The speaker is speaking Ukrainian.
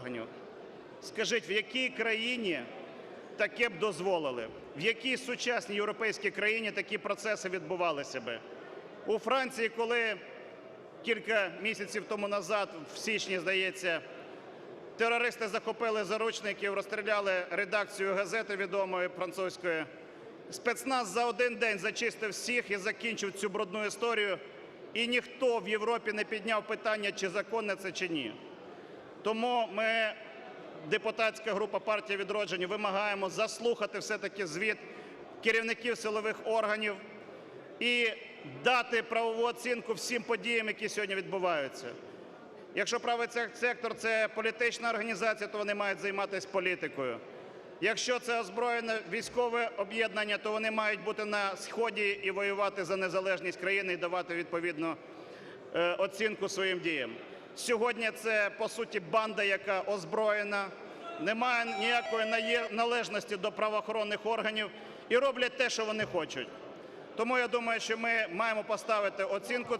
органів. Скажіть, в якій країні таке б дозволили? В якій сучасній європейській країні такі процеси відбувалися би? У Франції, коли кілька місяців тому назад, в січні, здається, терористи захопили заручників, розстріляли редакцію газети відомої французької, спецназ за один день зачистив всіх і закінчив цю брудну історію, і ніхто в Європі не підняв питання, чи законне це, чи ні. Тому ми, депутатська група партії «Відродження», вимагаємо заслухати все-таки звіт керівників силових органів і дати правову оцінку всім подіям, які сьогодні відбуваються. Якщо правий сек- сектор – це політична організація, то вони мають займатися політикою. Якщо це озброєне військове об'єднання, то вони мають бути на сході і воювати за незалежність країни і давати відповідну е, оцінку своїм діям. Сьогодні це по суті банда, яка озброєна, не має ніякої належності до правоохоронних органів і роблять те, що вони хочуть. Тому я думаю, що ми маємо поставити оцінку